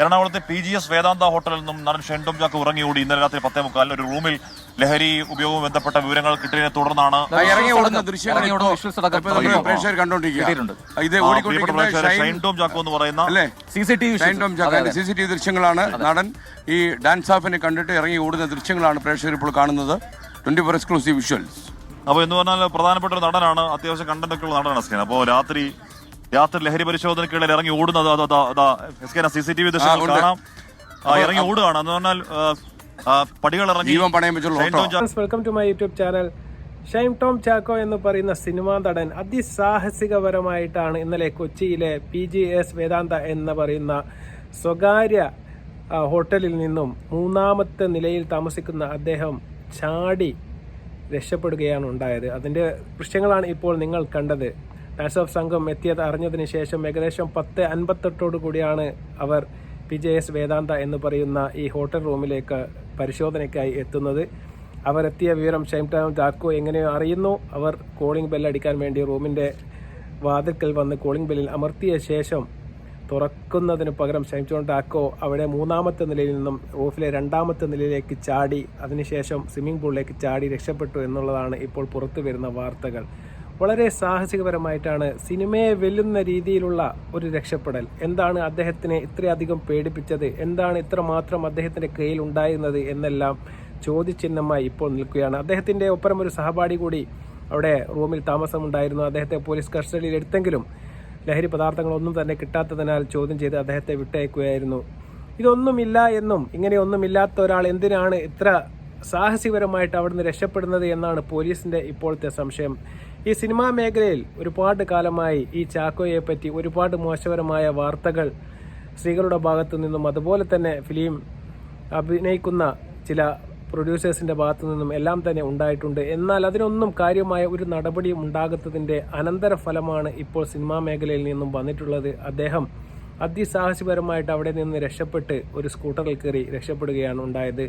എറണാകുളത്തെ P G S വേദാന്ത ഹോട്ടലിൽ നിന്നും നടൻ ഷെൻഡോം ജാക്ക് ഉറങ്ങിയോടി. ഇന്നലെ രാത്രി പത്തേ മുക്കാലിന് ഒരു റൂമിൽ ലഹരി ഉപയോഗവും ബന്ധപ്പെട്ട വിവരങ്ങൾ കിട്ടിയതിനെ തുടർന്നാണ് ഷൈൻഡോം എന്ന് പറയുന്ന സി സി ടി വി ദൃശ്യങ്ങളാണ് നടൻ. ഈ ഡാൻസ് ഓഫിനെ കണ്ടിട്ട് ഇറങ്ങി ഓടുന്ന ദൃശ്യങ്ങളാണ് പ്രേക്ഷകർ ഇപ്പോൾ കാണുന്നത്. Twenty four exclusive visuals. അപ്പോൾ എന്ന് പറഞ്ഞാൽ പ്രധാനപ്പെട്ട ഒരു നടനാണ്. അത്യാവശ്യം കണ്ടന്റ് ഒക്കെ ഉള്ള നടനാണ് സ്കീൻ അപ്പോൾ രാത്രി രാത്രി ലഹരി പരിശോധനയ്ക്കിടയിൽ ഇറങ്ങി ഓടുന്നത് സി സി ടി വി ദൃശ്യങ്ങൾ കാണാം. ഇറങ്ങി ഓടുകയാണ്. എന്ന് പറഞ്ഞാൽ പടികൾ ഇറങ്ങി welcome to my YouTube channel Shine Tom Chacko എന്ന് പറയുന്ന സിനിമാ നടൻ അതിസാഹസികപരമായിട്ടാണ് ഇന്നലെ കൊച്ചിയിലെ പി ജി എസ് വേദാന്ത എന്ന് പറയുന്ന സ്വകാര്യ ഹോട്ടലിൽ നിന്നും മൂന്നാമത്തെ നിലയിൽ താമസിക്കുന്ന അദ്ദേഹം ചാടി രക്ഷപ്പെടുകയാണ് ഉണ്ടായത്. അതിന്റെ ദൃശ്യങ്ങളാണ് ഇപ്പോൾ നിങ്ങൾ കണ്ടത്. ഡാൻസ് ഓഫ് സംഘം എത്തിയത് അറിഞ്ഞതിന് ശേഷം ഏകദേശം പത്ത് അൻപത്തെട്ടോടു കൂടിയാണ് അവർ പി ജെ എസ് വേദാന്ത എന്ന് പറയുന്ന ഈ ഹോട്ടൽ റൂമിലേക്ക് പരിശോധനയ്ക്കായി എത്തുന്നത്. അവർ എത്തിയ വിവരം ഷൈം ടൈം ചാക്കോ എങ്ങനെയോ അറിയുന്നു. അവർ കോളിംഗ് ബെൽ അടിക്കാൻ വേണ്ടി റൂമിന്റെ വാതിൽക്കൽ വന്ന് കോളിംഗ് ബെല്ലിൽ അമർത്തിയ ശേഷം തുറക്കുന്നതിന് പകരം ഷൈംചോൺ ടാക്കോ അവിടെ മൂന്നാമത്തെ നിലയിൽ നിന്നും റൂഫിലെ രണ്ടാമത്തെ നിലയിലേക്ക് ചാടി അതിനുശേഷം സ്വിമ്മിംഗ് പൂളിലേക്ക് ചാടി രക്ഷപ്പെട്ടു എന്നുള്ളതാണ് ഇപ്പോൾ പുറത്തു വരുന്ന വാർത്തകൾ. വളരെ സാഹസികപരമായിട്ടാണ് സിനിമയെ വെല്ലുന്ന രീതിയിലുള്ള ഒരു രക്ഷപ്പെടൽ. എന്താണ് അദ്ദേഹത്തിനെ ഇത്രയധികം പേടിപ്പിച്ചത്? എന്താണ് ഇത്രമാത്രം അദ്ദേഹത്തിന്റെ കയ്യിൽ ഉണ്ടായിരുന്നത് എന്നെല്ലാം ചോദ്യചിഹ്നമായി ഇപ്പോൾ നിൽക്കുകയാണ്. അദ്ദേഹത്തിന്റെ ഒപ്പരം ഒരു സഹപാഠി കൂടി അവിടെ റൂമിൽ താമസമുണ്ടായിരുന്നു. അദ്ദേഹത്തെ പോലീസ് കസ്റ്റഡിയിൽ എടുത്തെങ്കിലും ലഹരി പദാർത്ഥങ്ങളൊന്നും തന്നെ കിട്ടാത്തതിനാൽ ചോദ്യം ചെയ്ത് അദ്ദേഹത്തെ വിട്ടയക്കുകയായിരുന്നു. ഇതൊന്നുമില്ല എന്നും ഇങ്ങനെയൊന്നുമില്ലാത്ത ഒരാൾ എന്തിനാണ് ഇത്ര സാഹസികപരമായിട്ട് അവിടുന്ന് രക്ഷപ്പെടുന്നത് എന്നാണ് പോലീസിന്റെ ഇപ്പോഴത്തെ സംശയം. ഈ സിനിമാ മേഖലയിൽ ഒരുപാട് കാലമായി ഈ ചാക്കോയെ പറ്റി ഒരുപാട് മോശപരമായ വാർത്തകൾ സ്ത്രീകളുടെ ഭാഗത്തു നിന്നും അതുപോലെ തന്നെ ഫിലിം അഭിനയിക്കുന്ന ചില പ്രൊഡ്യൂസേഴ്സിന്റെ ഭാഗത്തു നിന്നും എല്ലാം തന്നെ ഉണ്ടായിട്ടുണ്ട്. എന്നാൽ അതിനൊന്നും കാര്യമായ ഒരു നടപടിയും ഉണ്ടാകാത്തതിന്റെ അനന്തരഫലമാണ് ഇപ്പോൾ സിനിമാ മേഖലയിൽ നിന്നും വന്നിട്ടുള്ളത്. അദ്ദേഹം അതിസാഹസികപരമായിട്ട് അവിടെ നിന്ന് രക്ഷപ്പെട്ട് ഒരു സ്കൂട്ടറിൽ കയറി രക്ഷപ്പെടുകയാണ് ഉണ്ടായത്.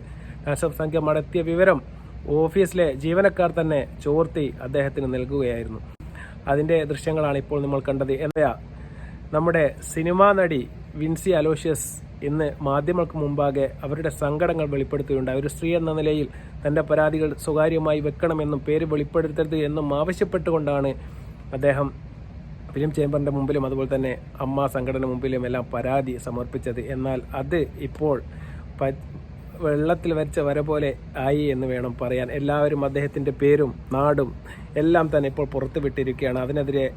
നാസഫ് സംഖ്യ മടത്തിയ വിവരം ഓഫീസിലെ ജീവനക്കാർ തന്നെ ചോർത്തി അദ്ദേഹത്തിന് നൽകുകയായിരുന്നു. അതിന്റെ ദൃശ്യങ്ങളാണ് ഇപ്പോൾ നമ്മൾ കണ്ടത്. എന്താ നമ്മുടെ സിനിമാ നടി വിൻസി അലോഷ്യസ് ഇന്ന് മാധ്യമങ്ങൾക്ക് മുമ്പാകെ അവരുടെ സങ്കടങ്ങൾ വെളിപ്പെടുത്തുകയുണ്ടായി. ഒരു സ്ത്രീ എന്ന നിലയിൽ തന്റെ പരാതികൾ സ്വകാര്യമായി വെക്കണമെന്നും പേര് വെളിപ്പെടുത്തരുത് എന്നും ആവശ്യപ്പെട്ടുകൊണ്ടാണ് അദ്ദേഹം ഫിലിം ചേംബറിന്റെ മുമ്പിലും അതുപോലെ തന്നെ അമ്മ സംഘടന മുമ്പിലും എല്ലാം പരാതി സമർപ്പിച്ചത്. എന്നാൽ അത് ഇപ്പോൾ വെള്ളത്തിൽ വരച്ച വര പോലെ ആയി എന്ന് വേണം പറയാൻ. എല്ലാവരും അദ്ദേഹത്തിന്റെ പേരും നാടും എല്ലാം തന്നെ ഇപ്പോൾ പുറത്തു വിട്ടിരിക്കുകയാണ്. അതിനെതിരെ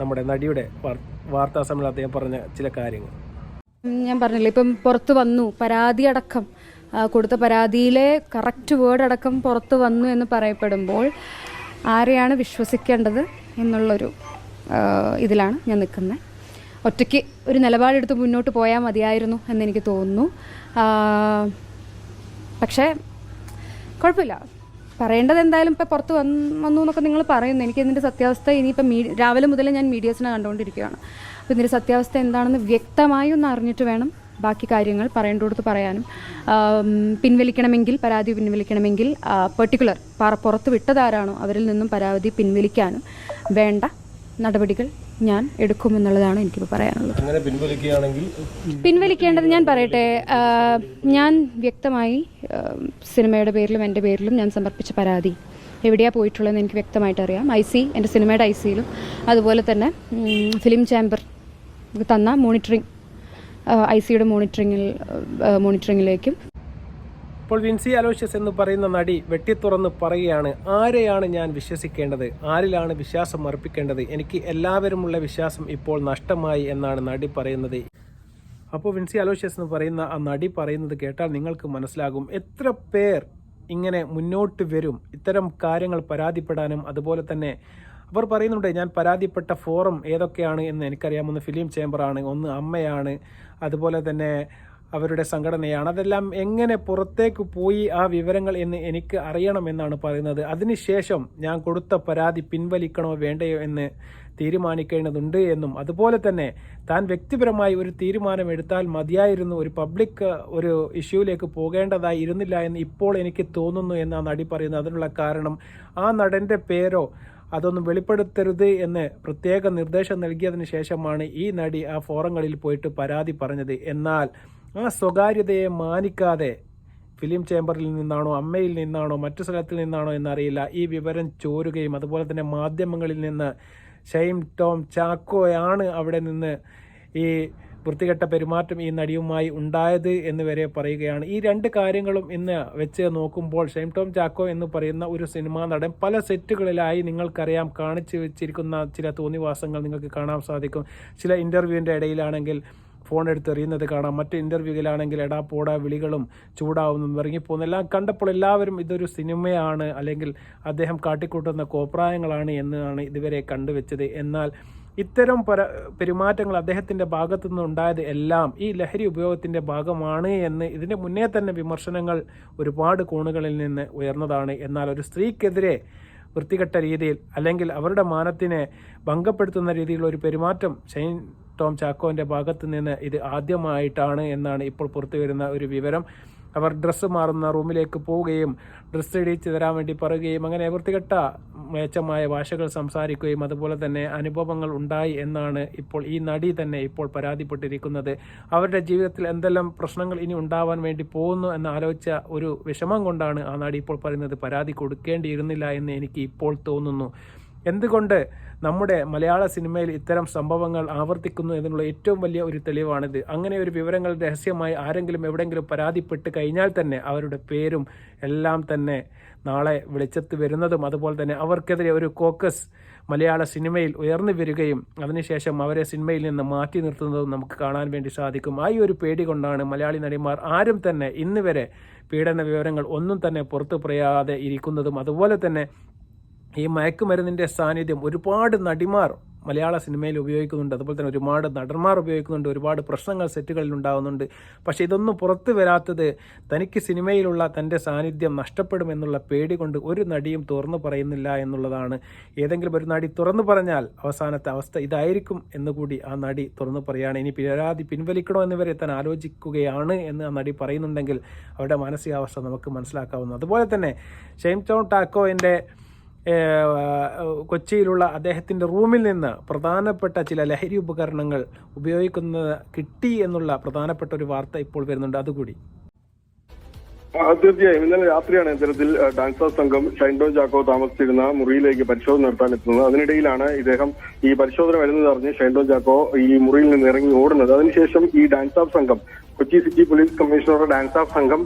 നമ്മുടെ നടിയുടെ വാർ- വാർത്താ സമ്മേളനം അദ്ദേഹം പറഞ്ഞ ചില കാര്യങ്ങൾ. ഞാൻ പറഞ്ഞില്ലേ ഇപ്പം പുറത്ത് വന്നു പരാതി അടക്കം കൊടുത്ത പരാതിയിലെ കറക്റ്റ് വേർഡ് അടക്കം പുറത്ത് വന്നു എന്ന് പറയപ്പെടുമ്പോൾ ആരെയാണ് വിശ്വസിക്കേണ്ടത് എന്നുള്ളൊരു ഇതിലാണ് ഞാൻ നിൽക്കുന്നത്. ഒറ്റയ്ക്ക് ഒരു നിലപാടെടുത്ത് മുന്നോട്ട് പോയാൽ മതിയായിരുന്നു എന്നെനിക്ക് തോന്നുന്നു. പക്ഷേ കുഴപ്പമില്ല. പറയേണ്ടത് എന്തായാലും ഇപ്പോൾ പുറത്ത് വന്ന് വന്നു എന്നൊക്കെ നിങ്ങൾ പറയുന്നു. എനിക്ക് ഇതിന്റെ സത്യാവസ്ഥ ഇനിയിപ്പോൾ മീ രാവിലെ മുതൽ ഞാൻ മീഡിയസിനെ കണ്ടുകൊണ്ടിരിക്കുകയാണ്. അപ്പോൾ ഇതിന്റെ സത്യാവസ്ഥ എന്താണെന്ന് വ്യക്തമായി ഒന്ന് അറിഞ്ഞിട്ട് വേണം ബാക്കി കാര്യങ്ങൾ പറയേണ്ടടുത്ത് പറയാനും. പിൻവലിക്കണമെങ്കിൽ പരാതി പിൻവലിക്കണമെങ്കിൽ പെർട്ടിക്കുലർ പുറത്ത് വിട്ടതാരാണോ അവരിൽ നിന്നും പരാതി പിൻവലിക്കാനും വേണ്ട നടപടികൾ ഞാൻ എടുക്കുമെന്നുള്ളതാണ് എനിക്കിപ്പോൾ പറയാനുള്ളത്. അങ്ങനെ പിൻവലിക്കുകയാണെങ്കിൽ പിൻവലിക്കേണ്ടത് ഞാൻ പറയട്ടെ ഞാൻ വ്യക്തമായി സിനിമയുടെ പേരിലും എന്റെ പേരിലും ഞാൻ സമർപ്പിച്ച പരാതി എവിടെയാണ് പോയിട്ടുള്ളതെന്ന് എനിക്ക് വ്യക്തമായിട്ട് അറിയാം ഐ സി എന്റെ സിനിമയുടെ ഐ സിയിലും അതുപോലെ തന്നെ ഫിലിം ചാമ്പർ തന്ന മോണിറ്ററിങ് ഐ സിയുടെ മോണിറ്ററിങ്ങിൽ മോണിറ്ററിങ്ങിലേക്കും ഇപ്പോൾ വിൻസി അലോഷ്യസ് എന്ന് പറയുന്ന നടി വെട്ടിത്തുറന്ന് പറയുകയാണ് ആരെയാണ് ഞാൻ വിശ്വസിക്കേണ്ടത്? ആരിലാണ് വിശ്വാസം അർപ്പിക്കേണ്ടത്? എനിക്ക് എല്ലാവരുമുള്ള വിശ്വാസം ഇപ്പോൾ നഷ്ടമായി എന്നാണ് നടി പറയുന്നത്. അപ്പോൾ വിൻസി അലോഷ്യസ് എന്ന് പറയുന്ന ആ നടി പറയുന്നത് കേട്ടാൽ നിങ്ങൾക്ക് മനസ്സിലാകും എത്ര പേർ ഇങ്ങനെ മുന്നോട്ട് വരും ഇത്തരം കാര്യങ്ങൾ പരാതിപ്പെടാനും അതുപോലെ തന്നെ അവർ പറയുന്നുണ്ട് ഞാൻ പരാതിപ്പെട്ട ഫോറം ഏതൊക്കെയാണ് എന്ന് എനിക്കറിയാമെന്ന് ഫിലിം ചേംബറാണ് ഒന്ന് അമ്മയാണ് അതുപോലെ തന്നെ അവരുടെ സംഘടനയാണ്. അതെല്ലാം എങ്ങനെ പുറത്തേക്ക് പോയി ആ വിവരങ്ങൾ എന്ന് എനിക്ക് അറിയണമെന്നാണ് പറയുന്നത്. അതിനുശേഷം ഞാൻ കൊടുത്ത പരാതി പിൻവലിക്കണോ വേണ്ടയോ എന്ന് തീരുമാനിക്കേണ്ടതുണ്ട് എന്നും. അതുപോലെ തന്നെ താൻ വ്യക്തിപരമായി ഒരു തീരുമാനം എടുത്താൽ മതിയായിരുന്നു. ഒരു പബ്ലിക് ഒരു ഇഷ്യൂവിലേക്ക് പോകേണ്ടതായി ഇരുന്നില്ല എന്ന് ഇപ്പോൾ എനിക്ക് തോന്നുന്നു എന്നാണ് നടി പറയുന്നത്. അതിനുള്ള കാരണം ആ നടന്റെ പേരോ അതൊന്നും വെളിപ്പെടുത്തരുത് എന്ന് പ്രത്യേക നിർദ്ദേശം നൽകിയതിനു ശേഷമാണ് ഈ നടി ആ ഫോറങ്ങളിൽ പോയിട്ട് പരാതി പറഞ്ഞത്. എന്നാൽ ആ സ്വകാര്യതയെ മാനിക്കാതെ ഫിലിം ചേംബറിൽ നിന്നാണോ അമ്മയിൽ നിന്നാണോ മറ്റു സ്ഥലത്തിൽ നിന്നാണോ എന്നറിയില്ല. ഈ വിവരം ചോരുകയും അതുപോലെ തന്നെ മാധ്യമങ്ങളിൽ നിന്ന് ഷൈം ടോം ചാക്കോയാണ് അവിടെ നിന്ന് ഈ വൃത്തികെട്ട പെരുമാറ്റം ഈ നടിയുമായി ഉണ്ടായത് എന്ന് വരെ പറയുകയാണ്. ഈ രണ്ട് കാര്യങ്ങളും ഇന്ന് വെച്ച് നോക്കുമ്പോൾ ഷൈം ടോം ചാക്കോ എന്ന് പറയുന്ന ഒരു സിനിമാ നടൻ പല സെറ്റുകളിലായി നിങ്ങൾക്കറിയാം. കാണിച്ചു വെച്ചിരിക്കുന്ന ചില തോന്നിവാസങ്ങൾ നിങ്ങൾക്ക് കാണാൻ സാധിക്കും. ചില ഇന്റർവ്യൂവിന്റെ ഇടയിലാണെങ്കിൽ ഫോൺ എടുത്ത് എറിയുന്നത് കാണാം. മറ്റ് ഇന്റർവ്യൂവിലാണെങ്കിൽ എടാ പോടാ വിളികളും ചൂടാവുന്നതും ഇറങ്ങിപ്പോകുന്നു. എല്ലാം കണ്ടപ്പോൾ എല്ലാവരും ഇതൊരു സിനിമയാണ് അല്ലെങ്കിൽ അദ്ദേഹം കാട്ടിക്കൂട്ടുന്ന കോപ്രായങ്ങളാണ് എന്നാണ് ഇതുവരെ കണ്ടുവച്ചത്. എന്നാൽ ഇത്തരം പര പെരുമാറ്റങ്ങൾ അദ്ദേഹത്തിന്റെ ഭാഗത്തു നിന്നുണ്ടായത് എല്ലാം ഈ ലഹരി ഉപയോഗത്തിന്റെ ഭാഗമാണ് എന്ന് ഇതിന് മുന്നേ തന്നെ വിമർശനങ്ങൾ ഒരുപാട് കോണുകളിൽ നിന്ന് ഉയർന്നതാണ്. എന്നാൽ ഒരു സ്ത്രീക്കെതിരെ വൃത്തികെട്ട രീതിയിൽ അല്ലെങ്കിൽ അവരുടെ മാനത്തിനെ ഭംഗപ്പെടുത്തുന്ന രീതിയിലുള്ള ഒരു പെരുമാറ്റം ഷൈൻ ടോം ചാക്കോന്റെ ഭാഗത്ത് നിന്ന് ഇത് ആദ്യമായിട്ടാണ് എന്നാണ് ഇപ്പോൾ പുറത്തു വരുന്ന ഒരു വിവരം. അവർ ഡ്രസ്സ് മാറുന്ന റൂമിലേക്ക് പോവുകയും ഡ്രസ്സ് ഇടിച്ച് തരാൻ വേണ്ടി പറയുകയും അങ്ങനെ വൃത്തികെട്ട മേച്ചമായ ഭാഷകൾ സംസാരിക്കുകയും അതുപോലെ തന്നെ അനുഭവങ്ങൾ ഉണ്ടായി എന്നാണ് ഇപ്പോൾ ഈ നടി തന്നെ ഇപ്പോൾ പരാതിപ്പെട്ടിരിക്കുന്നത്. അവരുടെ ജീവിതത്തിൽ എന്തെല്ലാം പ്രശ്നങ്ങൾ ഇനി ഉണ്ടാവാൻ വേണ്ടി പോകുന്നു എന്ന് ആലോചിച്ച ഒരു വിഷമം കൊണ്ടാണ് ആ നടി ഇപ്പോൾ പറയുന്നത് പരാതി കൊടുക്കേണ്ടിയിരുന്നില്ല എന്ന് എനിക്ക് ഇപ്പോൾ തോന്നുന്നു. എന്തുകൊണ്ട് നമ്മുടെ മലയാള സിനിമയിൽ ഇത്തരം സംഭവങ്ങൾ ആവർത്തിക്കുന്നു എന്നുള്ള ഏറ്റവും വലിയ ഒരു തെളിവാണിത്. അങ്ങനെ ഒരു വിവരങ്ങൾ രഹസ്യമായി ആരെങ്കിലും എവിടെയെങ്കിലും പരാതിപ്പെട്ട് കഴിഞ്ഞാൽ തന്നെ അവരുടെ പേരും എല്ലാം തന്നെ നാളെ വെളിച്ചത്ത് വരുന്നതും അതുപോലെ തന്നെ അവർക്കെതിരെ ഒരു കോക്കസ് മലയാള സിനിമയിൽ ഉയർന്നു വരികയും അതിനുശേഷം അവരെ സിനിമയിൽ നിന്ന് മാറ്റി നിർത്തുന്നതും നമുക്ക് കാണാൻ വേണ്ടി സാധിക്കും. ആ ഒരു പേടി കൊണ്ടാണ് മലയാളി നടിമാർ ആരും തന്നെ ഇന്ന് വരെ പീഡന വിവരങ്ങൾ ഒന്നും തന്നെ പുറത്തു പറയാതെ ഇരിക്കുന്നതും അതുപോലെ തന്നെ ഈ മയക്കുമരുന്നിന്റെ സാന്നിധ്യം ഒരുപാട് നടിമാർ മലയാള സിനിമയിൽ ഉപയോഗിക്കുന്നുണ്ട്. അതുപോലെ തന്നെ ഒരുപാട് നടന്മാർ ഉപയോഗിക്കുന്നുണ്ട്. ഒരുപാട് പ്രശ്നങ്ങൾ സെറ്റുകളിൽ ഉണ്ടാകുന്നുണ്ട് പക്ഷേ ഇതൊന്നും പുറത്തു വരാത്തത് തനിക്ക് സിനിമയിലുള്ള തന്റെ സാന്നിധ്യം നഷ്ടപ്പെടുമെന്നുള്ള പേടി കൊണ്ട് ഒരു നടിയും തുറന്നു പറയുന്നില്ല എന്നുള്ളതാണ്. ഏതെങ്കിലും ഒരു നടി തുറന്നു പറഞ്ഞാൽ അവസാനത്തെ അവസ്ഥ ഇതായിരിക്കും എന്ന് കൂടി ആ നടി തുറന്നു പറയുകയാണ്. ഇനി പരാതി പിൻവലിക്കണോ എന്ന് വരെ താൻ ആലോചിക്കുകയാണ് എന്ന് ആ നടി പറയുന്നുണ്ടെങ്കിൽ അവരുടെ മാനസികാവസ്ഥ നമുക്ക് മനസ്സിലാക്കാവുന്നു അതുപോലെ തന്നെ ഷെയിം ടോൺ ടാക്കോയിന്റെ കൊച്ചിയിലുള്ള അദ്ദേഹത്തിന്റെ റൂമിൽ നിന്ന് പ്രധാനപ്പെട്ട ചില ലഹരി ഉപകരണങ്ങൾ ഉപയോഗിക്കുന്നത് കിട്ടി എന്നുള്ള പ്രധാനപ്പെട്ട ഒരു വാർത്ത ഇപ്പോൾ വരുന്നുണ്ട്. അതുകൂടി. തീർച്ചയായും. ഇന്നലെ രാത്രിയാണ് ഇത്തരത്തിൽ ഡാൻസർ സംഘം ഷൈൻഡോ ജാക്കോ താമസിച്ചിരുന്ന മുറിയിലേക്ക് പരിശോധന നടത്താൻ എത്തുന്നത്. അതിനിടയിലാണ് ഇദ്ദേഹം ഈ പരിശോധന വരുന്നത് അറിഞ്ഞ് ഷൈൻഡോ ജാക്കോ ഈ മുറിയിൽ നിന്ന് ഇറങ്ങി ഓടുന്നത്. അതിനുശേഷം ഈ ഡാൻസ് ഓഫ് സംഘം കൊച്ചി സിറ്റി പോലീസ് കമ്മീഷണറുടെ ഡാൻസ് ഓഫ് സംഘം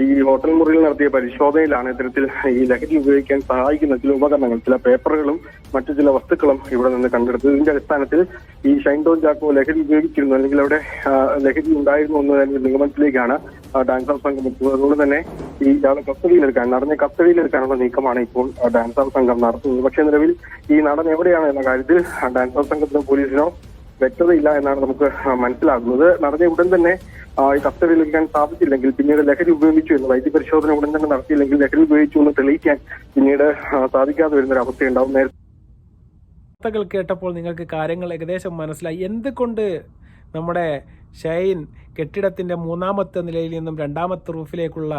ഈ ഹോട്ടൽ മുറിയിൽ നടത്തിയ പരിശോധനയിലാണ് ഇത്തരത്തിൽ ഈ ലഹരി ഉപയോഗിക്കാൻ സഹായിക്കുന്ന ചില ഉപകരണങ്ങൾ ചില പേപ്പറുകളും മറ്റു ചില വസ്തുക്കളും ഇവിടെ നിന്ന് കണ്ടെടുത്തത്. ഇതിന്റെ അടിസ്ഥാനത്തിൽ ഈ ഷൈൻഡോൺ ജാക്കോ ലഹരി ഉപയോഗിച്ചിരുന്നു അല്ലെങ്കിൽ അവിടെ ലഹരി ഉണ്ടായിരുന്നു എന്ന നിഗമനത്തിലേക്കാണ് ഡാൻസ് ഓഫ് സംഘം എത്തുന്നത്. അതുകൊണ്ട് തന്നെ ഈ ഇയാളെ കസ്റ്റഡിയിലെടുക്കാൻ നടനെ കസ്റ്റഡിയിലെടുക്കാനുള്ള നീക്കമാണ് ഇപ്പോൾ ഡാൻസ് ഓഫ് സംഘം നടത്തുന്നത്. പക്ഷേ നിലവിൽ ഈ നടൻ എവിടെയാണ് എന്ന കാര്യത്തിൽ ഡാൻസ് ഓഫ് സംഘത്തിനോ പോലീസിനോ വ്യക്തതയില്ല എന്നാണ് നമുക്ക് മനസ്സിലാകുന്നത്. നടന്ന ഉടൻ തന്നെ ഈ കസ്റ്റഡിയിൽ എടുക്കാൻ സാധിച്ചില്ലെങ്കിൽ പിന്നീട് ലഹരി ഉപയോഗിച്ചു എന്ന് വൈദ്യ പരിശോധന ഉടൻ തന്നെ നടത്തിയില്ലെങ്കിൽ ലഹരി ഉപയോഗിച്ചു എന്ന് തെളിയിക്കാൻ പിന്നീട് സാധിക്കാതെ വരുന്ന ഒരു അവസ്ഥയുണ്ടാവും. നേരത്തെ കേട്ടപ്പോൾ നിങ്ങൾക്ക് കാര്യങ്ങൾ ഏകദേശം മനസ്സിലായി. എന്തുകൊണ്ട് നമ്മുടെ ഷൈൻ കെട്ടിടത്തിന്റെ മൂന്നാമത്തെ നിലയിൽ നിന്നും രണ്ടാമത്തെ റൂഫിലേക്കുള്ള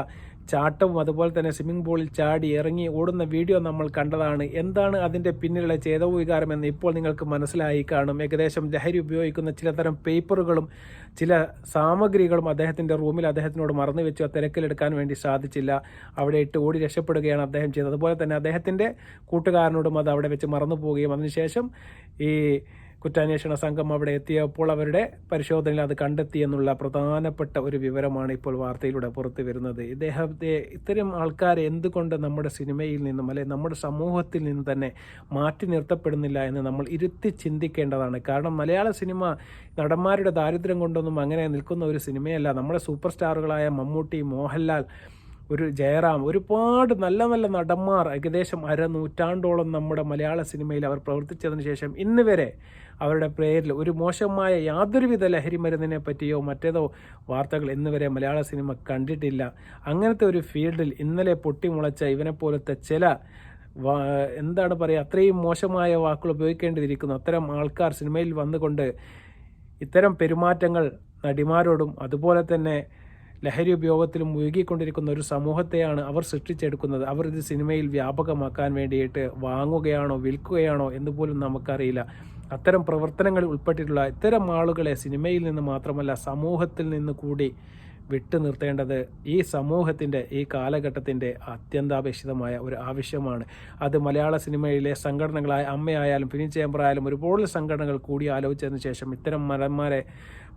ചാട്ടവും അതുപോലെ തന്നെ സ്വിമ്മിംഗ് പൂളിൽ ചാടി ഇറങ്ങി ഓടുന്ന വീഡിയോ നമ്മൾ കണ്ടതാണ്. എന്താണ് അതിന്റെ പിന്നിലുള്ള ചേതവികാരം എന്ന് ഇപ്പോൾ നിങ്ങൾക്ക് മനസ്സിലായി കാണും. ഏകദേശം ലഹരി ഉപയോഗിക്കുന്ന ചിലതരം പേപ്പറുകളും ചില സാമഗ്രികളും അദ്ദേഹത്തിന്റെ റൂമിൽ അദ്ദേഹത്തിനോട് മറന്നു വെച്ചു തിരക്കിലെടുക്കാൻ വേണ്ടി സാധിച്ചില്ല. അവിടെ ഇട്ട് ഓടി രക്ഷപ്പെടുകയാണ് അദ്ദേഹം ചെയ്തത്. അതുപോലെ തന്നെ അദ്ദേഹത്തിന്റെ കൂട്ടുകാരനോടും അത് അവിടെ വെച്ച് മറന്നു പോവുകയും അതിനുശേഷം ഈ കുറ്റാന്വേഷണ സംഘം അവിടെ എത്തിയപ്പോൾ അവരുടെ പരിശോധനയിൽ അത് കണ്ടെത്തി എന്നുള്ള പ്രധാനപ്പെട്ട ഒരു വിവരമാണ് ഇപ്പോൾ വാർത്തയിലൂടെ പുറത്തു വരുന്നത്. ഇദ്ദേഹത്തെ ഇത്തരം ആൾക്കാരെ എന്തുകൊണ്ട് നമ്മുടെ സിനിമയിൽ നിന്നും അല്ലെ നമ്മുടെ സമൂഹത്തിൽ നിന്ന് തന്നെ മാറ്റി നിർത്തപ്പെടുന്നില്ല എന്ന് നമ്മൾ ഇരുത്തി ചിന്തിക്കേണ്ടതാണ്. കാരണം മലയാള സിനിമ നടന്മാരുടെ ദാരിദ്ര്യം കൊണ്ടൊന്നും അങ്ങനെ നിൽക്കുന്ന ഒരു സിനിമയല്ല. നമ്മുടെ സൂപ്പർ സ്റ്റാറുകളായ മമ്മൂട്ടി മോഹൻലാൽ ഒരു ജയറാം ഒരുപാട് നല്ല നല്ല നടന്മാർ ഏകദേശം അരനൂറ്റാണ്ടോളം നമ്മുടെ മലയാള സിനിമയിൽ അവർ പ്രവർത്തിച്ചതിന് ശേഷം ഇന്ന് വരെ അവരുടെ പേരിൽ ഒരു മോശമായ യാതൊരുവിധ ലഹരി മരുന്നിനെ പറ്റിയോ മറ്റേതോ വാർത്തകൾ ഇന്ന് വരെ മലയാള സിനിമ കണ്ടിട്ടില്ല. അങ്ങനത്തെ ഒരു ഫീൽഡിൽ ഇന്നലെ പൊട്ടിമുളച്ച ഇവനെപ്പോലത്തെ ചില എന്താണ് പറയുക അത്രയും മോശമായ വാക്കുകൾ ഉപയോഗിക്കേണ്ടിയിരിക്കുന്നു. അത്തരം ആൾക്കാർ സിനിമയിൽ വന്നുകൊണ്ട് ഇത്തരം പെരുമാറ്റങ്ങൾ നടിമാരോടും അതുപോലെ തന്നെ ലഹരി ഉപയോഗത്തിലും മുഴുകിക്കൊണ്ടിരിക്കുന്ന ഒരു സമൂഹത്തെയാണ് അവർ സൃഷ്ടിച്ചെടുക്കുന്നത്. അവർ ഇത് സിനിമയിൽ വ്യാപകമാക്കാൻ വേണ്ടിയിട്ട് വാങ്ങുകയാണോ വിൽക്കുകയാണോ എന്ന് പോലും നമുക്കറിയില്ല. അത്തരം പ്രവർത്തനങ്ങളിൽ ഉൾപ്പെട്ടിട്ടുള്ള ഇത്തരം ആളുകളെ സിനിമയിൽ നിന്ന് മാത്രമല്ല സമൂഹത്തിൽ നിന്ന് കൂടി വിട്ടു നിർത്തേണ്ടത് ഈ സമൂഹത്തിന്റെ ഈ കാലഘട്ടത്തിന്റെ അത്യന്താപേക്ഷിതമായ ഒരു ആവശ്യമാണ്. അത് മലയാള സിനിമയിലെ സംഘടനകളായ അമ്മയായാലും ഫിലിം ചേംബറായാലും ഒരുപാട് സംഘടനകൾ കൂടി ആലോചിച്ചതിന് ശേഷം ഇത്തരം മരന്മാരെ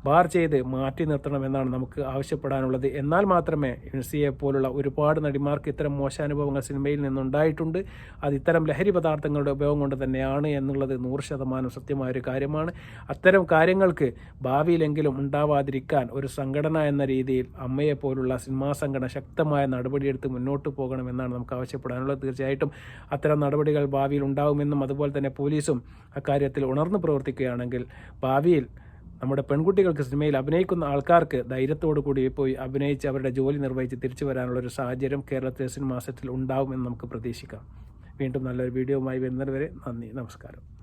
ബാർ ചെയ്ത് മാറ്റി നിർത്തണമെന്നാണ് നമുക്ക് ആവശ്യപ്പെടാനുള്ളത്. എന്നാൽ മാത്രമേ എൻസിയെ പോലുള്ള ഒരുപാട് നടിമാർക്ക് ഇത്തരം മോശാനുഭവങ്ങൾ സിനിമയിൽ നിന്നുണ്ടായിട്ടുണ്ട്. അത് ഇത്തരം ലഹരി പദാർത്ഥങ്ങളുടെ ഉപയോഗം കൊണ്ട് തന്നെയാണ് എന്നുള്ളത് നൂറ് ശതമാനം സത്യമായ ഒരു കാര്യമാണ്. അത്തരം കാര്യങ്ങൾക്ക് ഭാവിയിലെങ്കിലും ഉണ്ടാവാതിരിക്കാൻ ഒരു സംഘടന എന്ന രീതിയിൽ അമ്മയെ പോലുള്ള സിനിമാ സംഘടന ശക്തമായ നടപടിയെടുത്ത് മുന്നോട്ട് പോകണമെന്നാണ് നമുക്ക് ആവശ്യപ്പെടാനുള്ളത്. തീർച്ചയായിട്ടും അത്തരം നടപടികൾ ഭാവിയിൽ ഉണ്ടാവുമെന്നും അതുപോലെ തന്നെ പോലീസും അക്കാര്യത്തിൽ ഉണർന്നു പ്രവർത്തിക്കുകയാണെങ്കിൽ ഭാവിയിൽ നമ്മുടെ പെൺകുട്ടികൾക്ക് സിനിമയിൽ അഭിനയിക്കുന്ന ആൾക്കാർക്ക് ധൈര്യത്തോടു കൂടി പോയി അഭിനയിച്ച് അവരുടെ ജോലി നിർവഹിച്ച് തിരിച്ചു വരാനുള്ള ഒരു സാഹചര്യം കേരളത്തിലെ സിനിമാ സെറ്റിൽ ഉണ്ടാവുമെന്ന് നമുക്ക് പ്രതീക്ഷിക്കാം. വീണ്ടും നല്ലൊരു വീഡിയോവുമായി വരുന്നതുവരെ നന്ദി നമസ്കാരം.